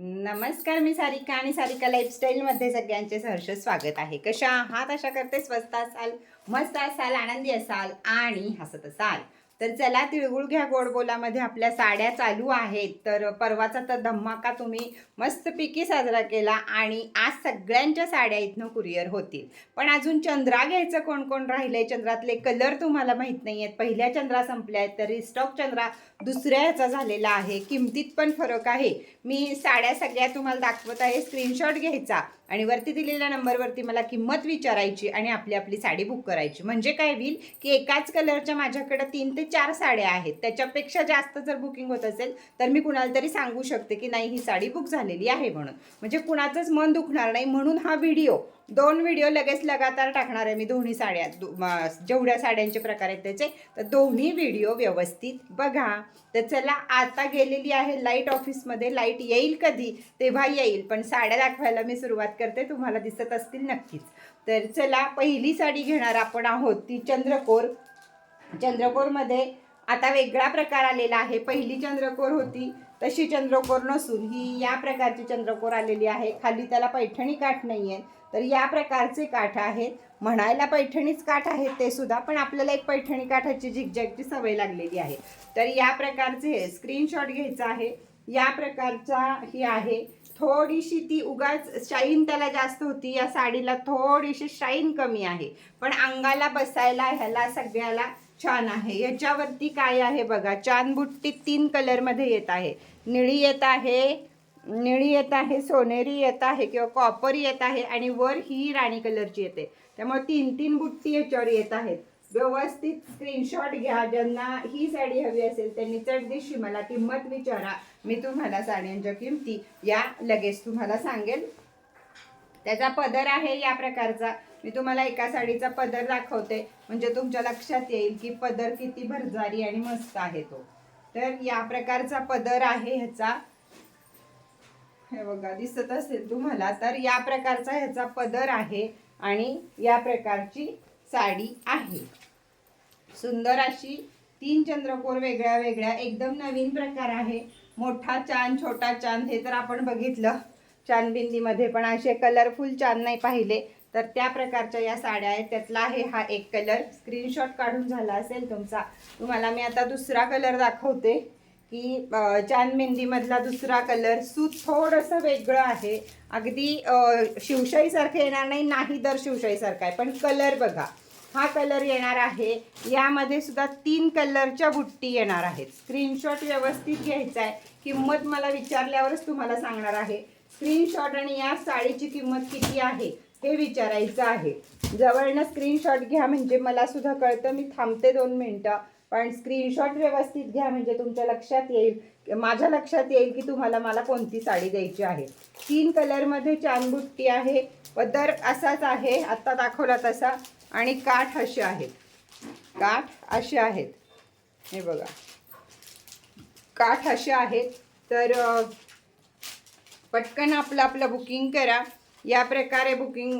नमस्कार मी सारिका आणि सारिका लाईफस्टाईलमध्ये सगळ्यांचे सहर्ष स्वागत आहे. कशा आहात? अशा करते स्वस्त असाल मस्त असाल आनंदी असाल आणि हसत असाल. तर चला तिळगुळ घ्या गोडबोलामध्ये आपल्या साड्या चालू आहेत. तर परवाचा तर धमाका तुम्ही मस्तपैकी साजरा केला आणि आज सगळ्यांच्या साड्या इथनं कुरिअर होतील. पण अजून चंद्रा घ्यायचं कोण कोण राहिलं आहे चंद्रातले कलर तुम्हाला माहीत नाही आहेत पहिल्या चंद्रा संपल्या आहेत तर स्टॉक चंद्रा दुसऱ्या ह्याचा झालेला आहे. किमतीत पण फरक आहे. मी साड्या सगळ्या तुम्हाला दाखवत आहे. स्क्रीनशॉट घ्यायचा. आणि वरती दिलेल्या नंबरवरती मला किंमत विचारायची आणि आपली आपली साडी बुक करायची. म्हणजे काय होईल की एकाच कलरच्या माझ्याकडे तीन ते चार साड्या आहेत. त्याच्यापेक्षा जास्त जर बुकिंग होत असेल तर मी कुणाला तरी सांगू शकते की नाही ही साडी बुक झालेली आहे म्हणून. म्हणजे कुणाचंच मन दुखणार नाही म्हणून हा व्हिडिओ दोन व्हिडिओ लगेच लगातार टाकणार आहे मी दोन्ही साड्या. जेवढ्या साड्यांचे प्रकार आहेत त्याचे तर दोन्ही व्हिडिओ व्यवस्थित बघा. तर चला आता गेलेली आहे लाइट ऑफिसमध्ये लाइट येईल कधी? तेव्हा येईल. पण साड्या दाखवायला मी सुरुवात करते. तुम्हाला दिसत असतील नक्कीच. तर चला पहिली साडी घेणार आपण आहोत ती चंद्रकोर. चंद्रकोरमध्ये आता वेगळा प्रकार आलेला आहे. पहिली चंद्रकोर होती तशी चंद्रकोर नसून ही या प्रकारची चंद्रकोर आलेली आहे. खाली त्याला पैठणी काठ नाही आहे तर या प्रकारचे काठ आहेत. म्हणायला पैठणीच काठ आहेत ते सुद्धा पण आपल्याला एक पैठणी काठाची झिकझॅकची सवय लागलेली आहे. तर या प्रकारचे हे स्क्रीनशॉट घ्यायचा आहे. या प्रकारचा ही आहे. थोडीशी ती उगाच शाईन त्याला जास्त होती. या साडीला थोडीशी शाईन कमी आहे. पण अंगाला बसायला ह्याला सगळ्याला छान आहे. याच्यावरती काय आहे बघा. चांदबुट्टी तीन कलरमध्ये येत आहे. निळी येत आहे. निळी येत आहे सोनेरी येत आहे किंवा कॉपर येत आहे आणि वर ही राणी कलरची येते. त्यामुळे तीन तीन बुट्टी याच्यावर येत आहेत. व्यवस्थित स्क्रीनशॉट घ्या. ज्यांना ही साडी हवी असेल त्यांनी चढदिशी मला किंमत विचारा. मी तुम्हाला साड्यांच्या किमती या लगेच तुम्हाला सांगेल त्याचा पदर आहे या प्रकारचा. मी तुम्हाला एका साडीचा पदर दाखवते. म्हणजे तुमच्या लक्षात येईल की पदर किती भरजारी आणि मस्त आहे तो. तर या प्रकारचा पदर आहे ह्याचा. हे बघा दिसत असेल तुम्हाला तर या प्रकारचा ह्याचा पदर आहे आणि या प्रकारची साडी आहे. सुंदर अशी तीन चंद्रकोर वेगळ्या वेगळ्या एकदम नवीन प्रकार आहे. मोठा चांद छोटा चांद हे तर आपण बघितलं. चांदबिंदीमध्ये पण असे कलरफुल चांद नाही पाहिले तर त्या प्रकारच्या या साड्या आहेत. त्यातला आहे हा एक कलर स्क्रीनशॉट काढून झाला असेल तुमचा. तुम्हाला मी आता दुसरा कलर दाखवते. की चान मेहंदीमधला दुसरा कलर सूत थोडंसं वेगळं आहे. अगदी शिवशाहीसारखं येणार नाही नाही दर शिवशाहीसारखं आहे. पण कलर बघा. हा कलर येणार आहे. यामध्ये सुद्धा तीन कलरच्या बुट्टी येणार आहेत. स्क्रीनशॉट व्यवस्थित घ्यायचा आहे. किंमत मला विचारल्यावरच तुम्हाला सांगणार आहे. स्क्रीनशॉट आणि या साडीची किंमत किती आहे हे विचारायचं आहे. जवळनं स्क्रीनशॉट घ्या म्हणजे मला सुद्धा कळतं. मी थांबते दोन मिनटं. पण स्क्रीनशॉट व्यवस्थित घ्या म्हणजे तुमच्या लक्षात येईल. माझ्या लक्षात येईल की तुम्हाला मला कोणती साडी द्यायची आहे. तीन कलरमध्ये चांदबुट्टी आहे पदर असाच आहे आत्ता दाखवला तसा आणि काठ असे आहेत. काठ असे आहेत. हे बघा. काठ असे आहेत. तर पटकन आपलं आपलं बुकिंग करा. या प्रकारे बुकिंग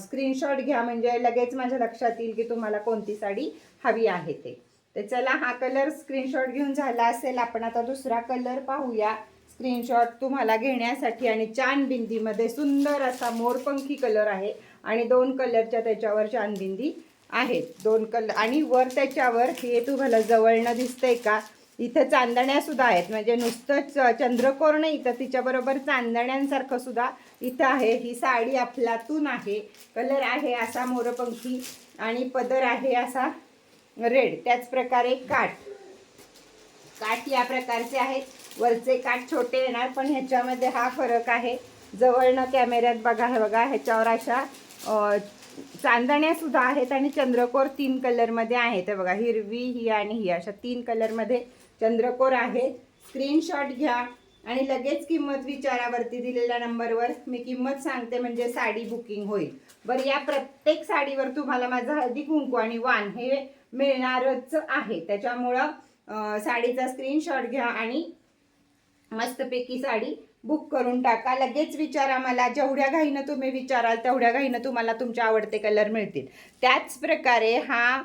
स्क्रीनशॉट घ्या. म्हणजे लगेच माझ्या लक्षात येईल की तुम्हाला कोणती साडी हवी आहे ते. तर चला हा कलर स्क्रीनशॉट घेऊन झाला असेल. आपण आता दुसरा कलर पाहूया. स्क्रीनशॉट तुम्हाला घेण्यासाठी आणि चांदबिंदीमध्ये सुंदर असा मोरपंखी कलर आहे. आणि दोन कलरच्या त्याच्यावर बिंदी आहेत. दोन कलर आणि वर त्याच्यावर हे तुम्हाला जवळनं दिसतंय का? इथं चांदण्यासुद्धा आहेत. म्हणजे नुसतं चंद्रकोर नाही इथं तिच्याबरोबर चांदण्यांसारखं सुद्धा इथं आहे. ही साडी आपलातून आहे. कलर आहे असा मोरपंखी आणि पदर आहे असा रेड त्याच प्रकारे काठ. काठ या प्रकारचे आहेत. वरचे काठ छोटे येणार पण ह्याच्यामध्ये हा फरक आहे. जवळनं कॅमेऱ्यात बघा हे बघा ह्याच्यावर अशा चांदण्यासुद्धा आहेत आणि चंद्रकोर तीन कलरमध्ये आहेत. हे बघा हिरवी ही आणि ही अशा तीन कलरमध्ये चंद्रकोर आहेत. स्क्रीनशॉट घ्या आणि लगेच किंमत विचारावरती दिलेल्या नंबरवर मी किंमत सांगते म्हणजे साडी बुकिंग होईल. बरं या प्रत्येक साडीवर तुम्हाला माझं हळदी कुंकू आणि वाण हे मिळणारच आहे. त्याच्यामुळं साडीचा स्क्रीनशॉट घ्या आणि मस्तपैकी साडी बुक करून टाका. लगेच विचारा मला जेवढ्या घाईनं तुम्ही विचाराल तेवढ्या घाईनं तुम्हाला तुमचे आवडते कलर मिळतील. त्याच प्रकारे हा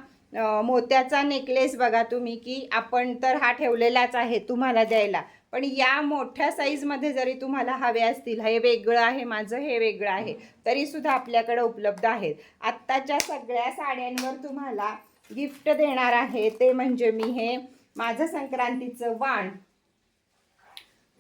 मोत्याचा नेकलेस बघा तुम्ही की आपण तर हा ठेवलेलाच आहे तुम्हाला द्यायला. पण या मोठ्या साईजमध्ये जरी तुम्हाला हवे असतील हे वेगळं आहे माझं हे वेगळं आहे तरीसुद्धा आपल्याकडे उपलब्ध आहेत. आत्ताच्या सगळ्या साड्यांवर तुम्हाला गिफ्ट देणार आहे. ते म्हणजे मी हे माझं संक्रांतीचं वाण.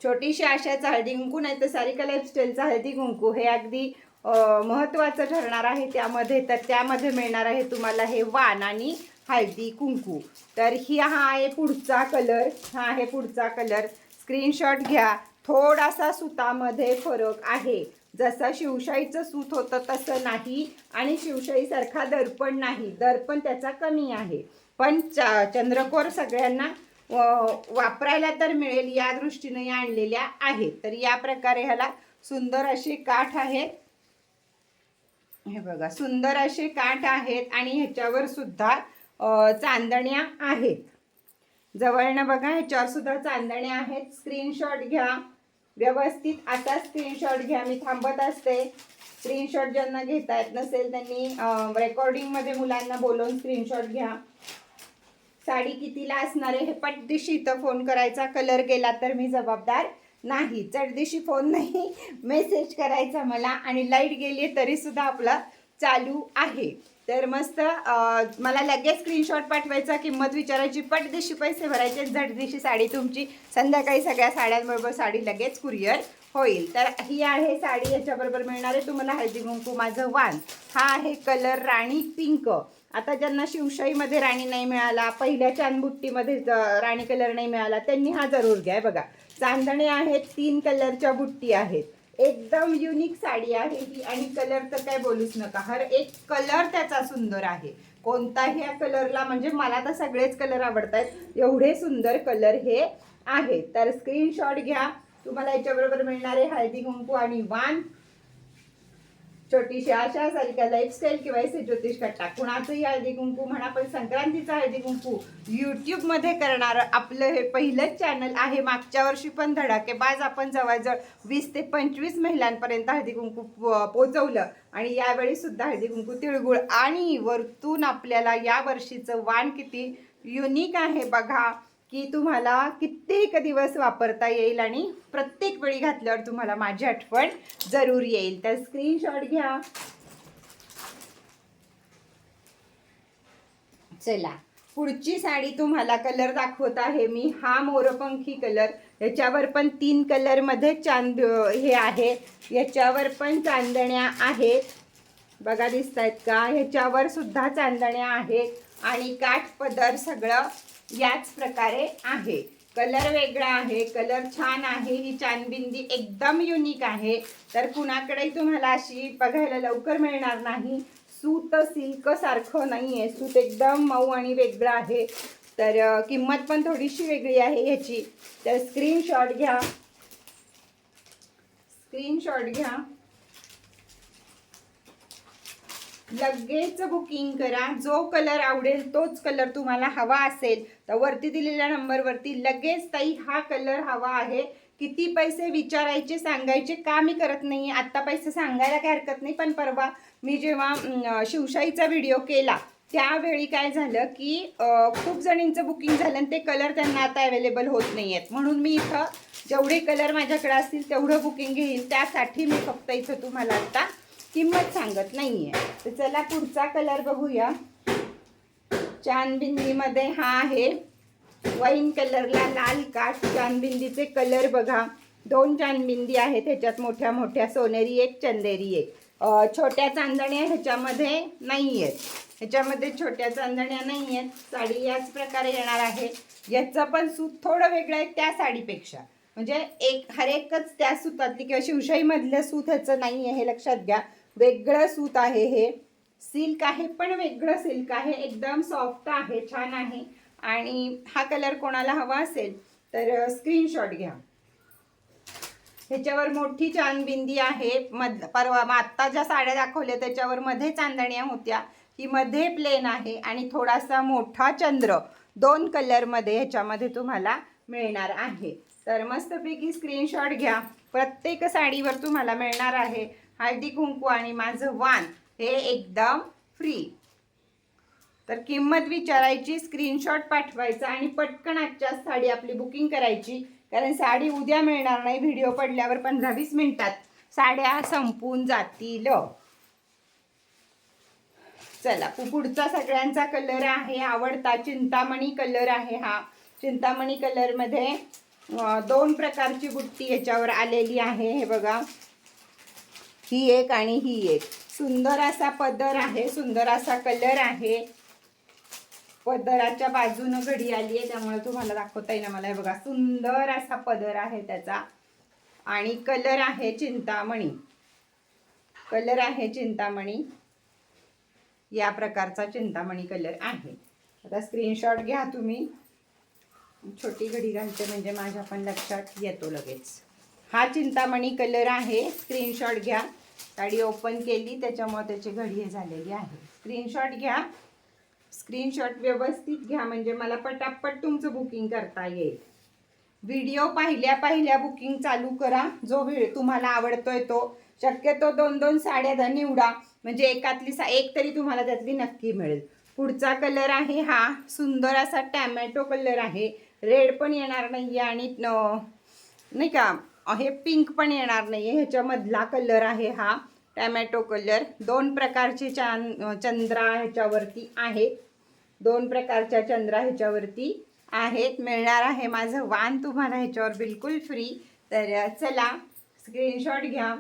छोटीशी आशाचं हळदी कुंकू नाही तर सारिका लाईफस्टाईलचं हळदी कुंकू. हे अगदी महत्त्वाचं ठरणार आहे. त्यामध्ये तर त्यामध्ये मिळणार आहे तुम्हाला हे वाण आणि हळदी कुंकू. तर ही हा आहे पुढचा कलर. हा आहे पुढचा कलर. स्क्रीनशॉट घ्या. थोडासा सुतामध्ये फरक आहे. जसं शिवशाहीचं सूत होतं तसं नाही. आणि शिवशाहीसारखा दर्पण नाही. दर्पण त्याचा कमी आहे. पण च चंद्रकोर सगळ्यांना वापरायला तर मिळेल या दृष्टीने या आणलेल्या आहेत. तर या प्रकारे ह्याला सुंदर अशी काठ आहे हे बघा सुंदर असे काठ आहेत आणि ह्याच्यावर सुद्धा चांदण्या आहेत. जवळनं बघा ह्याच्यावर सुद्धा चांदण्या आहेत. स्क्रीनशॉट घ्या. व्यवस्थित आता स्क्रीनशॉट घ्या मी थांबत असते. स्क्रीनशॉट ज्यांना घेता येत नसेल त्यांनी रेकॉर्डिंगमध्ये मुलांना बोलवून स्क्रीनशॉट घ्या. साडी कितीला असणार आहे हे पटदिशी इथं फोन करायचा. कलर गेला तर मी जबाबदार नाही. चढदिशी फोन नाही मेसेज करायचा मला. आणि लाइट गेली तरी सुद्धा आपला चालू आहे. तर मस्त मला लगेच स्क्रीनशॉट पाठवायचा किंमत विचारायची पटदेशी पैसे भरायचे झटदिशी साडी तुमची. संध्याकाळी सगळ्या साड्यांबरोबर साडी लगेच कुरिअर होईल. तर ही आहे साडी याच्याबरोबर मिळणार आहे तुम्हाला हळदी कुंकू माझं वान. हा आहे कलर राणी पिंक आता ज्यांना शिवशाहीमध्ये राणी नाही मिळाला पहिल्या चांदबुट्टीमध्ये राणी कलर नाही मिळाला त्यांनी हा जरूर घ्या बघा. चांदणे आहेत तीन कलरच्या बुट्टी आहेत. एकदम युनिक साडी आहे ही. आणि कलर तर काय बोलूच नका. हर एक कलर त्याचा सुंदर आहे. कोणताही या कलरला म्हणजे मला तर सगळेच कलर आवडत आहेत एवढे सुंदर कलर हे आहे. तर स्क्रीनशॉट घ्या. तुम्हाला याच्याबरोबर मिळणारे हळदी कुंकू आणि वान छोटीशी आशा सारिका लाईफस्टाईल किंवा एस ज्योतिष टाकून कुणाचंही हळदी कुंकू म्हणा पण संक्रांतीचा हळदी कुंकू यूट्यूबमध्ये करणारं आपलं हे पहिलंच चॅनल आहे. मागच्या वर्षी पण धडाकेबाज आपण जवळजवळ वीस ते पंचवीस महिलांपर्यंत हळदी कुंकू पोचवलं. आणि यावेळी सुद्धा हळदी कुंकू तिळगुळ. आणि वरतून आपल्याला या वर्षीचं वाण किती युनिक आहे बघा. की तुम्हाला कित्येक दिवस वापरता येईल आणि प्रत्येक वेळी घातल्यावर तुम्हाला माझी आठवण जरूर येईल. तर स्क्रीनशॉट घ्या. चला. पुढची साडी तुम्हाला कलर दाखवत आहे मी. हा मोरपंखी कलर याच्यावर पण तीन कलरमध्ये चांद हे आहे. याच्यावर पण चांदण्या आहेत. बघा दिसत आहेत का? ह्याच्यावर सुद्धा चांदण्या आहेत. आणि काठ पदर सगळं याच प्रकारे आहे. कलर वेगळा आहे कलर छान आहे ही चानबिंदी एकदम युनिक आहे. तर कुणाकडेही तुम्हाला अशी बघायला लवकर मिळणार नाही. सूत सिल्क सारखं नाही आहे सूत एकदम मऊ आणि वेगळं आहे. तर किंमत पण थोडीशी वेगळी आहे ह्याची. तर स्क्रीनशॉट घ्या. स्क्रीनशॉट घ्या. लगेच बुकिंग करा. जो कलर आवडेल तोच कलर तुम्हाला हवा असेल तर वरती दिलेल्या नंबरवरती लगेच ताई हा कलर हवा आहे. किती पैसे विचारायचे सांगायचे का मी करत नाही आत्ता पैसे सांगायला काय हरकत नाही पण परवा मी जेव्हा शिवशाहीचा व्हिडिओ केला त्यावेळी काय झालं की खूप जणींचं बुकिंग झालं आणि ते कलर त्यांना आता अवेलेबल होत नाही आहेत म्हणून मी इथं जेवढे कलर माझ्याकडे असतील तेवढं बुकिंग घेईल त्यासाठी मी फक्त इथं तुम्हाला आत्ता किंमत सांगत नाहीये. तर चला पुढचा कलर बघूया. चांदबिंदीमध्ये हा आहे. वाईन कलरला लाल काठ. चांदबिंदीचे कलर बघा. दोन चांदबिंदी आहेत ह्याच्यात मोठ्या मोठ्या सोनेरी एक चंदेरी एक. छोट्या चांदण्या ह्याच्यामध्ये नाही आहेत ह्याच्यामध्ये छोट्या चांदण्या नाही आहेत साडी याच प्रकारे येणार आहे. याचं पण सूत थोडं वेगळं आहे त्या साडीपेक्षा. म्हणजे एक हर एकच त्या सुतातली किंवा शिवशाहीमधलं सूत ह्याचं नाही आहे हे लक्षात घ्या. वेगळं सूत आहे हे. सिल्क आहे पण वेगळं सिल्क आहे. एकदम सॉफ्ट आहे छान आहे. आणि हा कलर कोणाला हवा असेल तर स्क्रीनशॉट घ्या. ह्याच्यावर मोठी चांदबिंदी आहे. मध परवा मग आत्ता ज्या साड्या दाखवल्या त्याच्यावर मध्ये चांदण्या होत्या. ही मध्ये प्लेन आहे आणि थोडासा मोठा चंद्र. दोन कलरमध्ये ह्याच्यामध्ये तुम्हाला मिळणार आहे. तर मस्तपैकी स्क्रीनशॉट घ्या. प्रत्येक साडीवर तुम्हाला मिळणार आहे. हळदी कुंकू आणि माझं वान हे एकदम फ्री तर किंमत विचारायची स्क्रीनशॉट पाठवायचा आणि पटकन आजच्या साडी आपली बुकिंग करायची. कारण साडी उद्या मिळणार नाही व्हिडिओ पडल्यावर पंधरा वीस मिनिटात. साड्या संपून जातील. चला पुढचा सगळ्यांचा कलर आहे आवडता चिंतामणी कलर आहे हा. चिंतामणी कलरमध्ये दोन प्रकारची बुट्टी याच्यावर आलेली आहे हे बघा. ही एक आणि ही एक. सुंदर असा पदर आहे सुंदर असा कलर आहे. पदराच्या बाजूनं घडी आली आहे त्यामुळे तुम्हाला दाखवता येईल मला. हे बघा सुंदर असा पदर आहे त्याचा. आणि कलर आहे चिंतामणी. कलर आहे चिंतामणी. या प्रकारचा चिंतामणी कलर आहे. आता स्क्रीनशॉट घ्या तुम्ही. छोटी घडी घालते म्हणजे माझ्या पण लक्षात येतो लगेच. हा चिंतामणी कलर आहे. स्क्रीनशॉट घ्या. साडी ओपन केली त्याच्यामुळे त्याची घडी हे झालेली आहे. स्क्रीनशॉट घ्या. स्क्रीनशॉट व्यवस्थित घ्या म्हणजे मला पटापट तुमचं बुकिंग करता येईल. व्हिडिओ पाहिल्या पाहिल्या बुकिंग चालू करा. जो व्हिडिओ तुम्हाला आवडतोय तो. शक्यतो दोन दोन साड्या निवडा. म्हणजे एकातली सा एक तरी तुम्हाला त्यातली नक्की मिळेल. पुढचा कलर आहे हा. सुंदर असा टॅमॅटो कलर आहे. रेड पण येणार नाही आणि नाही का? हे पिंक पण येणार नाही आहे ह्याच्यामधला कलर आहे हा टॅमॅटो कलर दोन प्रकारचे चान चंद्रा ह्याच्यावरती आहेत. दोन प्रकारच्या चंद्रा ह्याच्यावरती आहेत. मिळणार आहे माझं वान तुम्हाला ह्याच्यावर बिलकुल फ्री तर चला स्क्रीनशॉट घ्या.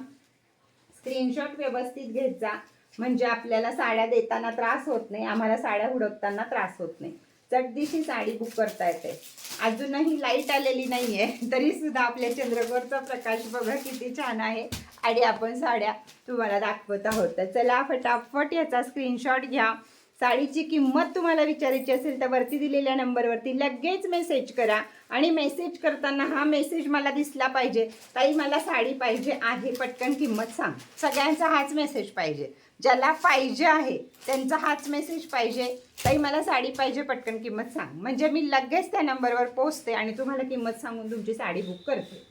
स्क्रीनशॉट व्यवस्थित घ्यायचा म्हणजे आपल्याला साड्या देताना त्रास होत नाही. आम्हाला साड्या हुडकताना त्रास होत नाही. चटदिशी साडी बुक करता येते. अजूनही लाइट आलेली नाही आहे तरी सुद्धा आपल्या चंद्रकोरचा प्रकाश बघा किती छान आहे. आणि आपण साड्या तुम्हाला दाखवत आहोत. तर चला फटाफट याचा स्क्रीनशॉट घ्या. साडीची किंमत तुम्हाला विचारायची असेल तर वरती दिलेल्या नंबरवरती लगेच मेसेज करा. आणि मेसेज करताना हा मेसेज मला दिसला पाहिजे. ताई मला साडी पाहिजे आहे. पटकन किंमत सांग. सगळ्यांचा हाच मेसेज पाहिजे. ज्याला पाहिजे आहे त्यांचा हाच मेसेज पाहिजे. ताई मला साडी पाहिजे पटकन किंमत सांग. म्हणजे मी लगेच त्या नंबरवर पोचते आणि तुम्हाला किंमत सांगून तुमची साडी बुक करते.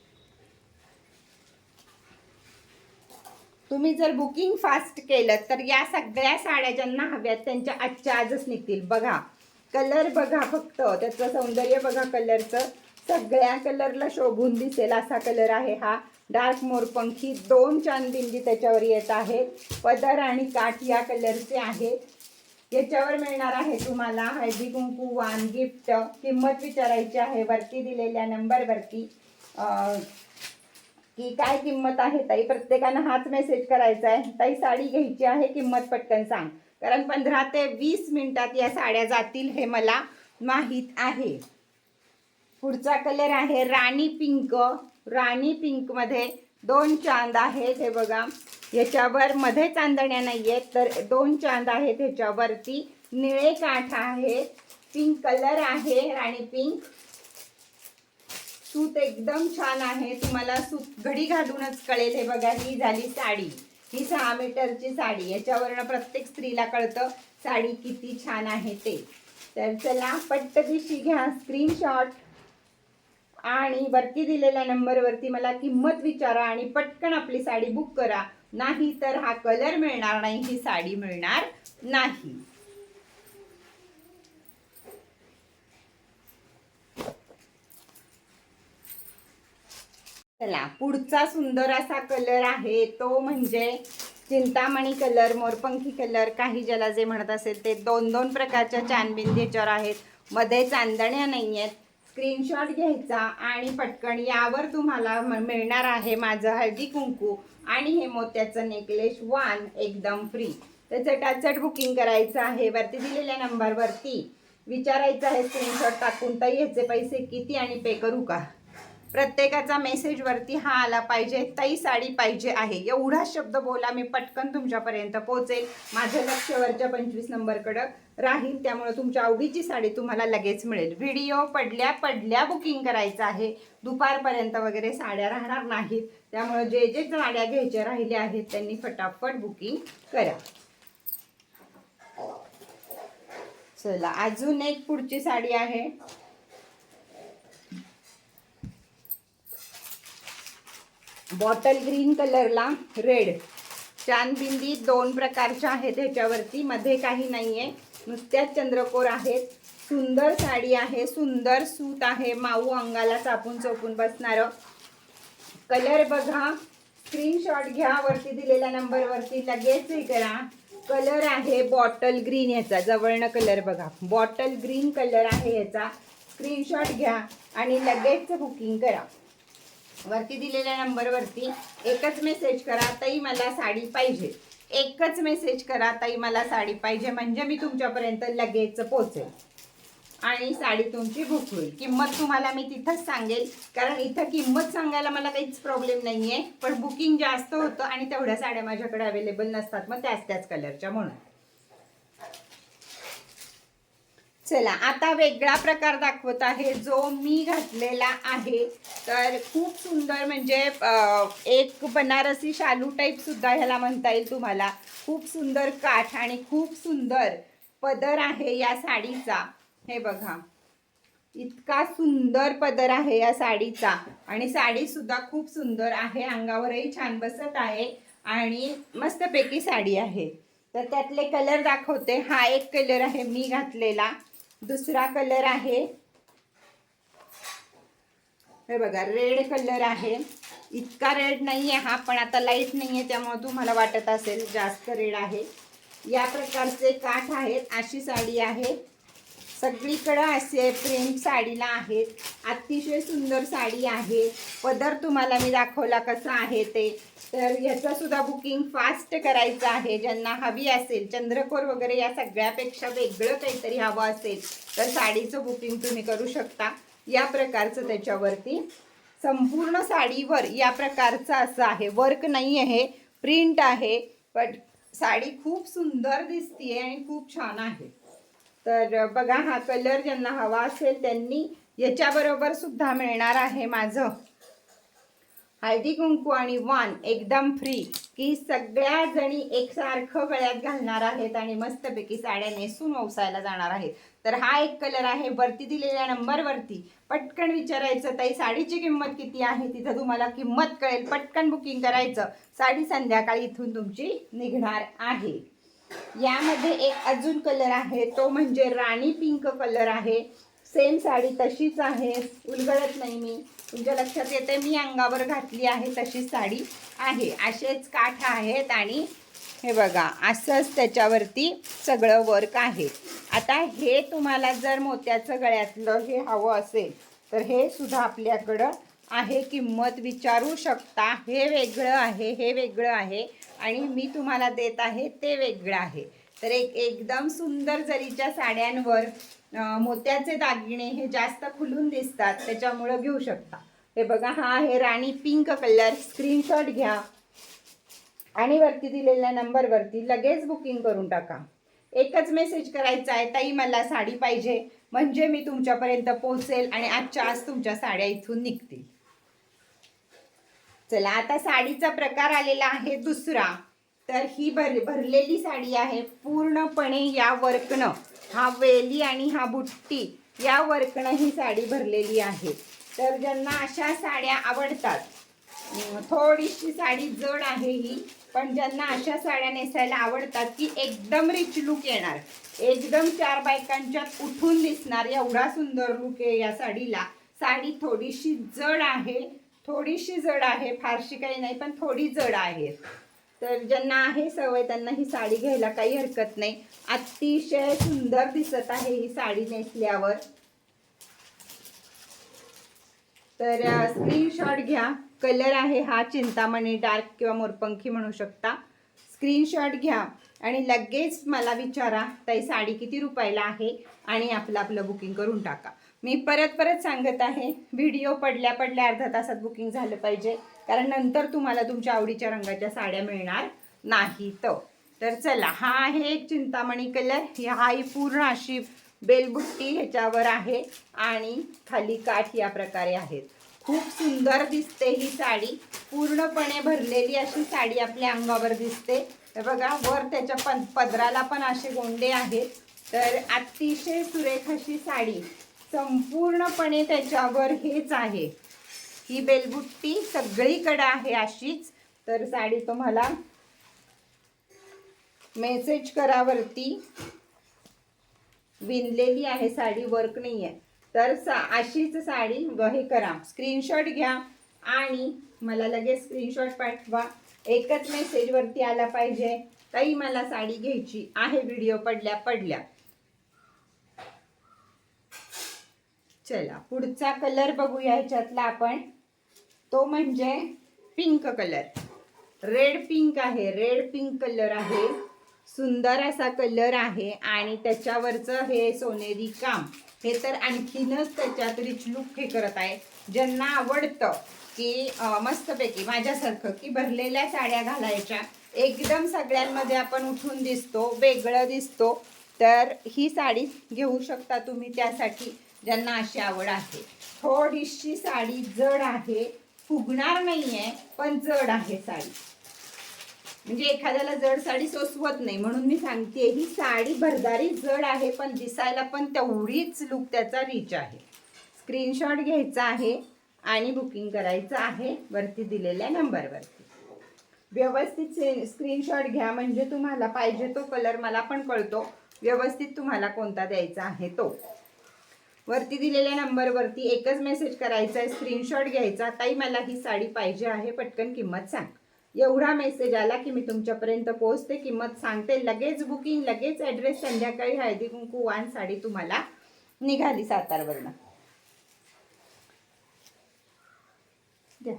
तुम्ही जर बुकिंग फास्ट केलं तर या सगळ्या साड्या ज्यांना हव्यात त्यांच्या आजच्या आजच निघतील. बघा कलर बघा फक्त. त्याचं सौंदर्य बघा कलरचं सगळ्या कलरला शोभून दिसेल असा कलर आहे हा. डार्क मोरपंखी दोन चांदबिंदी त्याच्यावर येत आहेत. पदर आणि काठ या कलरचे आहेत. याच्यावर मिळणार आहे तुम्हाला हळदी कुंकू वान गिफ्ट. किंमत विचारायची आहे. वरती दिलेल्या नंबरवरती. की काय किंमत आहे ताई? प्रत्येकानं हाच मेसेज करायचा आहे. ताई साडी घ्यायची आहे. किंमत पटकन सांग. कारण पंधरा ते वीस मिनिटात या साड्या जातील हे मला माहीत आहे. पुढचा कलर आहे राणी पिंक. राणी पिंकमध्ये दोन चांद आहेत हे बघा. याच्यावर मध्ये चांदण्या नाही आहेत तर दोन चांद आहेत ह्याच्यावरती. निळे काठ आहेत पिंक कलर आहे राणी पिंक सूत एकदम छान आहे तुम्हाला सूत घडी घालूनच कळेल. हे बघा ही झाली साडी. ही सहा मीटरची साडी. याच्यावरनं प्रत्येक स्त्रीला कळतं साडी किती छान आहे ते. तर चला पट्ट दिशी घ्या स्क्रीनशॉट आणि वरती दिलेल्या नंबरवरती मला किंमत विचारा आणि पटकन आपली साडी बुक करा. नाही तर हा कलर मिळणार नाही ही साडी मिळणार नाही. चला पुढचा सुंदर असा कलर आहे तो म्हणजे चिंतामणी कलर मोरपंखी कलर काही ज्याला जे म्हणत असेल ते दोन दोन प्रकारच्या चांदबिंदी याच्यावर आहेत. मध्ये चांदण्या नाही आहेत स्क्रीनशॉट घ्यायचा आणि पटकन यावर तुम्हाला म- मिळणार आहे माझं हळदी कुंकू आणि हे मोत्याचं नेकलेस वान एकदम फ्री तर चटाचट बुकिंग करायचं आहे. वरती दिलेल्या नंबरवरती विचारायचं आहे. स्क्रीनशॉट टाकून तर ह्याचे पैसे किती आणि पे करू का? प्रत्येकाचा मेसेज वरती हा आला पाहिजे ताई साडी पाहिजे आहे. एवढा शब्द बोला मी पटकन तुमच्यापर्यंत पोहोचेल. माझं लक्ष वरच्या पंचवीस नंबरकडं राहील त्यामुळे तुमच्या आवडीची साडी तुम्हाला लगेच मिळेल. व्हिडिओ पडल्या पडल्या बुकिंग करायचं आहे. दुपारपर्यंत वगैरे साड्या राहणार नाहीत. त्यामुळे जे जे साड्या घ्यायच्या राहिल्या आहेत त्यांनी फटाफट बुकिंग करा. चला अजून एक पुढची साडी आहे. बॉटल ग्रीन कलरला रेड. चांदबिंदी दोन प्रकारच्या आहेत ह्याच्यावरती मध्ये काही नाही आहे नुसत्याच चंद्रकोर आहेत. सुंदर साडी आहे सुंदर सूत आहे. माऊ अंगाला चापून चोपून बसणारं. कलर बघा. स्क्रीनशॉट घ्या वरती दिलेल्या नंबरवरती लगेच हे करा. कलर आहे बॉटल ग्रीन याचा जवळनं कलर बघा. बॉटल ग्रीन कलर आहे याचा स्क्रीनशॉट घ्या आणि लगेच बुकिंग करा. वरती दिलेल्या नंबरवरती एकच मेसेज करा ताई मला साडी पाहिजे. एकच मेसेज करा ताई मला साडी पाहिजे. म्हणजे मी तुमच्यापर्यंत लगेच पोचेल आणि साडी तुमची बुक होईल. किंमत तुम्हाला मी तिथंच सांगेल. कारण इथं किंमत सांगायला मला काहीच प्रॉब्लेम नाही आहे पण बुकिंग जास्त होतं आणि तेवढ्या साड्या माझ्याकडे अवेलेबल नसतात. मग त्याच त्याच कलरच्या म्हणून. चला आता वेगळा प्रकार दाखवत आहे जो मी घातलेला आहे. तर खूप सुंदर म्हणजे एक बनारसी शालू टाईप सुद्धा ह्याला म्हणता येईल तुम्हाला. खूप सुंदर काठ आणि खूप सुंदर पदर आहे या साडीचा. हे बघा. इतका सुंदर पदर आहे या साडीचा. आणि साडी सुद्धा खूप सुंदर आहे अंगावरही छान बसत आहे आणि मस्तपैकी साडी आहे. तर त्यातले कलर दाखवते. हा एक कलर आहे मी घातलेला. दुसरा कलर आहे. हे बघा रेड कलर आहे. इतका रेड नाही आहे हा पण आता लाइट नाही आहे त्यामुळे तुम्हाला वाटत असेल जास्त रेड आहे. या प्रकारचे काठ आहेत अशी साडी आहे. सगळीकडं असे प्रिंट साडीला आहेत. अतिशय सुंदर साडी आहे. पदर तुम्हाला मी दाखवला कसा आहे ते. तर याचं सुद्धा बुकिंग फास्ट करायचं आहे. ज्यांना हवी असेल चंद्रकोर वगैरे या सगळ्यापेक्षा वेगळं काहीतरी हवं असेल तर साडीचं बुकिंग तुम्ही करू शकता. या प्रकारचं त्याच्यावरती. संपूर्ण साडीवर या प्रकारचं असं आहे. वर्क नाही आहे. प्रिंट आहे. पण साडी खूप सुंदर दिसते आणि खूप छान आहे. तर बघा हा कलर ज्यांना हवा असेल त्यांनी याच्याबरोबर सुद्धा मिळणार आहे माझं. हळदी कुंकू आणि वान एकदम फ्री की सगळ्या जणी एकसारखं गळ्यात घालणार आहेत आणि मस्तपैकी साड्या नेसून व्यवसायाला जाणार आहेत. तर हा एक कलर आहे वरती दिलेल्या नंबरवरती. पटकन विचारायचं ताई साडीची किंमत किती आहे? तिथं तुम्हाला किंमत कळेल पटकन बुकिंग करायचं. साडी संध्याकाळी इथून तुमची निघणार आहे. यामध्ये एक अजून कलर आहे तो म्हणजे राणी पिंक कलर आहे. सेम साडी तशीच आहे उलगडत नाही मी. तुमच्या लक्षात येते मी अंगावर घातली आहे तशीच साडी आहे. असेच काठ आहेत आणि हे बघा असंच त्याच्यावरती सगळं वर्क आहे. आता हे तुम्हाला जर मोत्याचं गळ्यातलं हे हवं असेल तर हे सुद्धा आपल्याकडं आहे. किंमत विचारू शकता. हे वेगळं आहे हे वेगळं आहे. आणि मी तुम्हाला देत आहे ते वेगळं आहे. तर एक एकदम सुंदर जरीच्या साड्यांवर मोत्याचे दागिने हे जास्त खुलून दिसतात त्याच्यामुळं घेऊ शकता. हे बघा हा आहे राणी पिंक कलर स्क्रीनशॉट घ्या. आणि वरती दिलेल्या नंबरवरती लगेच बुकिंग करून टाका. एकच मेसेज करायचा आहे ताई मला साडी पाहिजे. म्हणजे मी तुमच्यापर्यंत पोहोचेल आणि आजच्या आज तुमच्या साड्या इथून निघतील. चला आता साडीचा प्रकार आलेला आहे दुसरा. तर ही भर भरलेली साडी आहे पूर्णपणे या वर्कनं. हा वेली आणि हा बुट्टी या वर्कनं ही साडी भरलेली आहे. तर ज्यांना अशा साड्या आवडतात थोडीशी साडी जड आहे ही पण ज्यांना अशा साड्या नेसायला आवडतात की एकदम रिच लुक येणार. एकदम चार बायकांच्यात उठून दिसणार एवढा सुंदर लुक आहे या साडीला. साडी थोडीशी जड आहे थोडीशी जड आहे फारशी काही नाही पण थोडी जड आहे. तर ज्यांना आहे सवय त्यांना ही साडी घ्यायला काही हरकत नाही. अतिशय सुंदर दिसत आहे ही साडी नेसल्यावर. तर स्क्रीनशॉट घ्या. कलर आहे हा चिंतामणी डार्क किंवा मोरपंखी म्हणू शकता. स्क्रीनशॉट घ्या आणि लगेच मला विचारा ताई साडी किती रुपयाला आहे? आणि आपलं आपलं बुकिंग करून टाका. मी परत परत सांगत आहे व्हिडिओ पडल्या पडल्या अर्धा तासात बुकिंग झालं पाहिजे. कारण नंतर तुम्हाला तुमच्या आवडीच्या रंगाच्या साड्या मिळणार नाहीत. तर चला हा आहे एक चिंतामणी कलर हा ही पूर्ण अशी बेलबुट्टी ह्याच्यावर आहे आणि खाली काठ या प्रकारे आहेत. खूप सुंदर दिसते ही साडी. पूर्णपणे भरलेली अशी साडी आपल्या अंगावर दिसते. बघा वर त्याच्या पण पदराला पण असे गोंडे आहेत. तर अतिशय सुरेख अशी साडी. संपूर्णपणे त्याच्यावर हेच आहे. ही बेलबुट्टी सगळीकडे आहे अशीच. तर साडी तुम्हाला मेसेज करावरती विणलेली आहे. साडी वर्क नाही आहे तर सा अशीच साडी व हे करा. स्क्रीनशॉट घ्या आणि मला लगेच स्क्रीनशॉट पाठवा. एकच मेसेजवरती आला पाहिजे. ताई मला साडी घ्यायची आहे. व्हिडिओ पडल्या पडल्या. चला पुढचा कलर बघूया ह्याच्यातला आपण. तो म्हणजे पिंक कलर रेड पिंक आहे. रेड पिंक कलर आहे. सुंदर असा कलर आहे आणि त्याच्यावरचं हे सोनेरी काम. हे तर आणखीनच त्याच्यात रिच लुक हे करत आहे. ज्यांना आवडतं की मस्तपैकी माझ्यासारखं की भरलेल्या साड्या घालायच्या. एकदम सगळ्यांमध्ये आपण उठून दिसतो वेगळं दिसतो. तर ही साडी घेऊ शकता तुम्ही त्यासाठी. ज्यांना अशी आवड आहे. थोडीशी साडी जड आहे फुगणार नाहीये पण जड आहे साडी. म्हणजे एखाद्याला जड साडी सोसवत नाही म्हणून मी सांगते ही साडी भरदारी जड आहे पण दिसायला पण तेवढीच लुक त्याचा रिच आहे. स्क्रीनशॉट घ्यायचा आहे आणि बुकिंग करायचं आहे वरती दिलेल्या नंबरवरती. व्यवस्थित स्क्रीनशॉट घ्या म्हणजे तुम्हाला पाहिजे तो कलर मला पण कळतो. व्यवस्थित तुम्हाला कोणता द्यायचा आहे तो. वरती दिलेल्या नंबरवरती एकच मेसेज करायचा आहे स्क्रीनशॉट घ्यायचा. ताई मला ही साडी पाहिजे आहे पटकन किंमत सांग. एवढा मेसेज आला की मी तुमच्यापर्यंत पोहोचते किंमत सांगते. लगेच बुकिंग लगेच ॲड्रेस संध्याकाळी हळदी कुंकू वान साडी तुम्हाला निघाली सातारवरनं. द्या.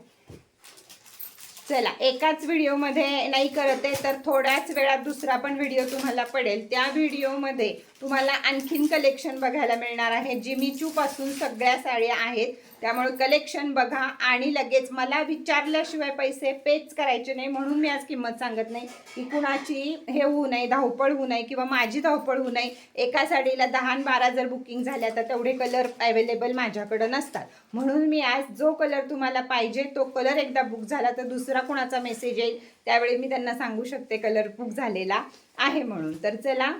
चला एकाच व्हिडिओमध्ये नाही करत आहे तर थोड्याच वेळात दुसरा पण व्हिडिओ तुम्हाला पडेल. त्या व्हिडिओमध्ये तुम्हाला आणखीन कलेक्शन बघायला मिळणार आहे. जिमीचूपासून सगळ्या साड्या आहेत. त्यामुळे कलेक्शन बघा आणि लगेच मला विचारल्याशिवाय पैसे पेच करायचे नाही म्हणून मी आज किंमत सांगत नाही. की कुणाची हे होऊ नये धावपळ होऊ नये किंवा माझी धावपळ होऊ नये. एका साडीला दहा आणि बारा जर बुकिंग झाल्या तर तेवढे कलर अवेलेबल माझ्याकडं नसतात. म्हणून मी आज जो कलर तुम्हाला पाहिजे तो कलर एकदा बुक झाला तर दुसरा कुणाचा मेसेज येईल त्यावेळी मी त्यांना सांगू शकते कलर बुक झालेला आहे म्हणून. तर चला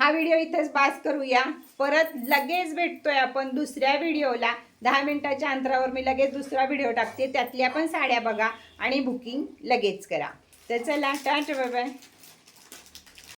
हा व्हिडिओ इथेच पास करूया. परत लगेच भेटतोय आपण दुसऱ्या व्हिडिओला दहा मिनिटाच्या अंतरावर मी लगेच दुसरा व्हिडिओ टाकते. त्यातल्या पण साड्या बघा आणि बुकिंग लगेच करा. तर चला टाटा बाय